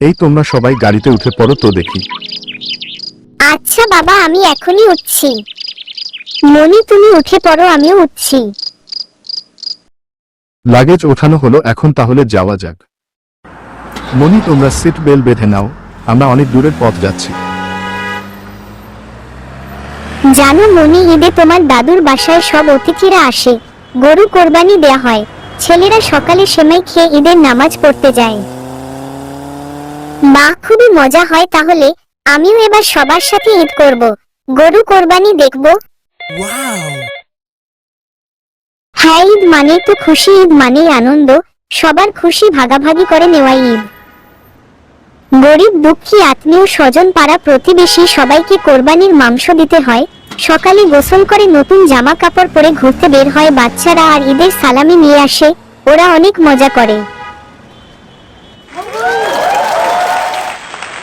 এই তোমরা সবাই গাড়িতে উঠে পড়ো তো দেখি। আচ্ছা বাবা আমি এখনই উঠছি। মনি তুমি উঠে পড়ো আমিও উঠছি। লাগেজ ওঠানো হলো এখন তাহলে যাওয়া যাক। মনি তোমরা সিট বেল বেঁধে নাও আমরা অনেক দূরের পথ যাচ্ছি। জানো মনি ঈদে তোমার দাদুর বাসায় সব অতিথিরা আসে। গরু কোরবানি দেয়া হয়। ছেলেরা সকালে সেমাই খেয়ে ঈদের নামাজ পড়তে যায়। বাহ খুবই মজা হয় তাহলে। আমিও এবার সবার সাথে ঈদ করব। গরু কোরবানি দেখব। হ্যাঁ ঈদ মানে তো খুশি ঈদ মানেই আনন্দ। সবার খুশি ভাগাভাগি করে নেওয়াই ঈদ। গরিব দুঃখী আত্মীয় স্বজন পাড়া প্রতিবেশী সবাইকে কোরবানির মাংস দিতে হয়। সকালে গোসল করে নতুন জামা কাপড় পরে ঘুরতে বের হয় বাচ্চারা আর ঈদের সালামি নিয়ে আসে। ওরা অনেক মজা করে।